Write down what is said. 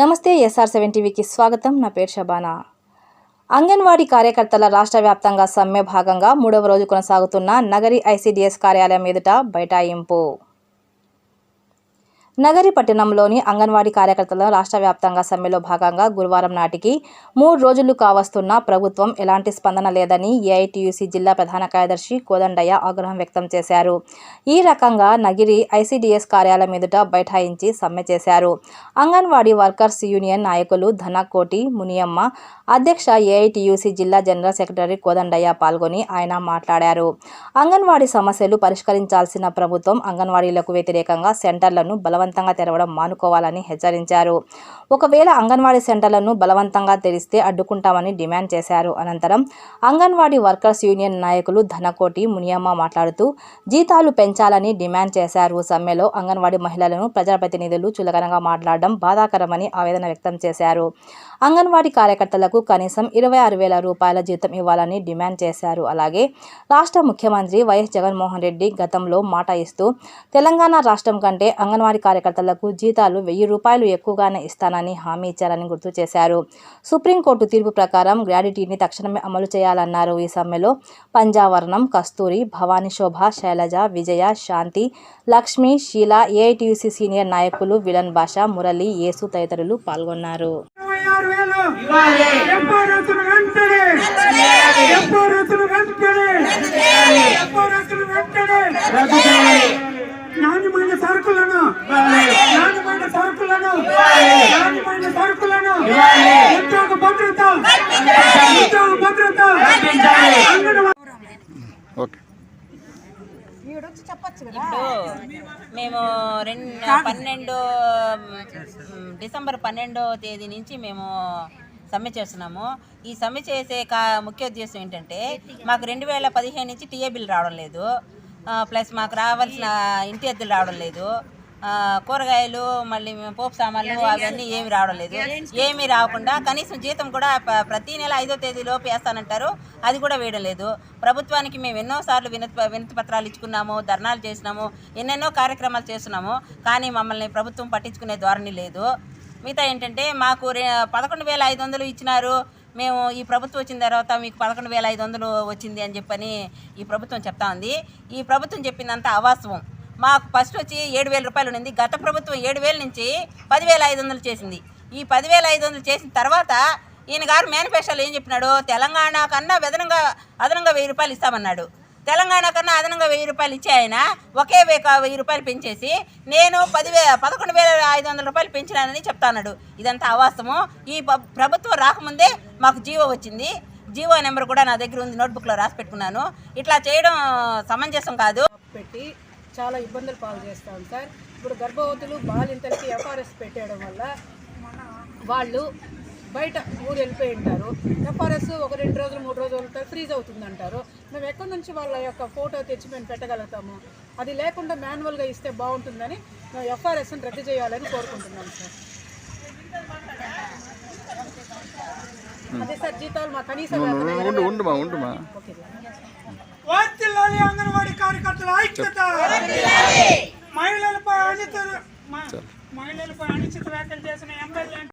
నమస్తే SR seven టీవీకి స్వాగతం. నా పేరు షబానా. అంగన్వాడీ కార్యకర్తల రాష్ట్ర వ్యాప్తంగా సమ్మె భాగంగా మూడవ రోజు కొనసాగుతున్న నగరి ఐసీడీఎస్ కార్యాలయం ఎదుట బైఠాయింపు. నగరి పట్టణంలోని అంగన్వాడీ కార్యకర్తల రాష్ట్ర వ్యాప్తంగా సమ్మెలో భాగంగా గురువారం నాటికి మూడు రోజులు కావస్తున్న ప్రభుత్వం ఎలాంటి స్పందన లేదని ఏఐటీయూసీ జిల్లా ప్రధాన కార్యదర్శి కోదండయ్య ఆగ్రహం వ్యక్తం చేశారు. ఈ రకంగా నగిరి ఐసీడీఎస్ కార్యాలయం ఎదుట బైఠాయించి సమ్మె చేశారు. అంగన్వాడీ వర్కర్స్ యూనియన్ నాయకులు ధనకోటి మునియమ్మ అధ్యక్ష ఏఐటీయూసీ జిల్లా జనరల్ సెక్రటరీ కోదండయ్య పాల్గొని ఆయన మాట్లాడారు. అంగన్వాడీ సమస్యలు పరిష్కరించాల్సిన ప్రభుత్వం అంగన్వాడీలకు వ్యతిరేకంగా సెంటర్లను బలవంతంగా తెరవడం మానుకోవాలని హెచ్చరించారు. ఒకవేళ అంగన్వాడీ సెంటర్లను బలవంతంగా తెరిస్తే అడ్డుకుంటామని డిమాండ్ చేశారు. అనంతరం అంగన్వాడీ వర్కర్స్ యూనియన్ నాయకులు ధనకోటి మునియమ్మ మాట్లాడుతూ జీతాలు పెంచాలని డిమాండ్ చేశారు. సమ్మెలో అంగన్వాడీ మహిళలను ప్రజాప్రతినిధులు చులకనగా మాట్లాడడం బాధాకరమని ఆవేదన వ్యక్తం చేశారు. అంగన్వాడీ కార్యకర్తలకు కనీసం ఇరవై ఆరు వేల రూపాయల జీతం ఇవ్వాలని డిమాండ్ చేశారు. అలాగే రాష్ట్ర ముఖ్యమంత్రి వైఎస్ జగన్మోహన్ రెడ్డి గతంలో మాట ఇస్తూ తెలంగాణ రాష్ట్రం కంటే అంగన్వాడీ కార్యకర్తలకు జీతాలు వెయ్యి రూపాయలు ఎక్కువగానే ఇస్తానని హామీ ఇచ్చారని గుర్తు చేశారు. సుప్రీంకోర్టు తీర్పు ప్రకారం గ్రాడ్యుటీని తక్షణమే అమలు చేయాలన్నారు. ఈ సమ్మెలో పంజావరణం కస్తూరి భవానీ శోభ శైలజ విజయ శాంతి లక్ష్మి షీలా ఏఐటీయూసీ సీనియర్ నాయకులు విలన్ భాష మురళి యేసు తదితరులు పాల్గొన్నారు. ఇరవై ఆరు నాణ్యమైన సరుకులను. నాణ్యమైన సరుకులను. నాణ్యమైన సరుకులను. ఉద్యోగ భద్రత. ఉద్యోగ భద్రత. ఓకే. ఇప్పుడు మేము రెండు పన్నెండు డిసెంబర్ పన్నెండో తేదీ నుంచి మేము సమ్మె చేస్తున్నాము. ఈ సమ్మె చేసే కా ముఖ్య ఉద్దేశం ఏంటంటే మాకు రెండు వేల పదిహేను నుంచి టీఏ బిల్ రావడం లేదు. ప్లస్ మాకు రావాల్సిన ఇంటి ఎద్దులు రావడం లేదు. కూరగాయలు మళ్ళీ పోపు సామాన్లు అవన్నీ ఏమి రావడం లేదు. ఏమీ రాకుండా కనీసం జీతం కూడా ప్రతి నెల ఐదో తేదీలోపు వేస్తానంటారు. అది కూడా వేయడం లేదు. ప్రభుత్వానికి మేము ఎన్నోసార్లు వినతి వినతి పత్రాలు ఇచ్చుకున్నాము ధర్నాలు చేసినాము ఎన్నెన్నో కార్యక్రమాలు చేస్తున్నాము. కానీ మమ్మల్ని ప్రభుత్వం పట్టించుకునే ధోరణి లేదు. మిగతా ఏంటంటే మాకు రే పదకొండు వేల ఐదు వందలు ఇచ్చినారు. మేము ఈ ప్రభుత్వం వచ్చిన తర్వాత మీకు పదకొండు వేల ఐదు వందలు వచ్చింది అని చెప్పని ఈ ప్రభుత్వం చెప్తా ఉంది. ఈ ప్రభుత్వం చెప్పిందంతా అవాస్తవం. మాకు ఫస్ట్ వచ్చి ఏడు వేల రూపాయలు ఉండింది. గత ప్రభుత్వం ఏడు వేల నుంచి పదివేల ఐదు వందలు చేసింది. ఈ పదివేల ఐదు వందలు చేసిన తర్వాత ఈయన గారు మేనిఫెస్టోలో ఏం చెప్పినాడు? తెలంగాణ కన్నా అదనంగా అదనంగా వెయ్యి రూపాయలు ఇస్తామన్నాడు. తెలంగాణ కన్నా అదనంగా వెయ్యి రూపాయలు ఇచ్చే ఆయన ఒకే వెయ్యి రూపాయలు పెంచేసి నేను పదివే పదకొండు వేల ఐదు వందల రూపాయలు పెంచినానని చెప్తాన్నాడు ఇదంతా అవాస్తవం ఈ ప్రభుత్వం రాకముందే మాకు జీవో వచ్చింది. జీవో నెంబర్ కూడా నా దగ్గర ఉంది నోట్బుక్లో రాసి పెట్టుకున్నాను. ఇట్లా చేయడం సమంజసం కాదు. పెట్టి చాలా ఇబ్బందులు పాలు చేస్తాం సార్. ఇప్పుడు గర్భవతులు బాలింతలకి ఎఫ్ఆర్ఎస్ పెట్టేయడం వల్ల వాళ్ళు బయట ఊరు వెళ్ళిపోయి ఉంటారు. ఎఫ్ఆర్ఎస్ ఒక రెండు రోజులు మూడు రోజులు ఉంటారు ఫ్రీజ్ అవుతుంది అంటారు. మేము ఎక్కడి నుంచి వాళ్ళ యొక్క ఫోటో తెచ్చి మేము పెట్టగలుగుతాము? అది లేకుండా మాన్యువల్గా ఇస్తే బాగుంటుందని మేము ఎఫ్ఆర్ఎస్ని రద్దు చేయాలని కోరుకుంటున్నాం సార్ అదే సార్ జీతాలు మా కనీస వర్తిల్లాలి అంగన్వాడీ కార్యకర్తల ఐక్యత. మహిళలపై అనిత మ- మహిళలపై అనిశ్చిత వ్యాఖ్యలు చేసిన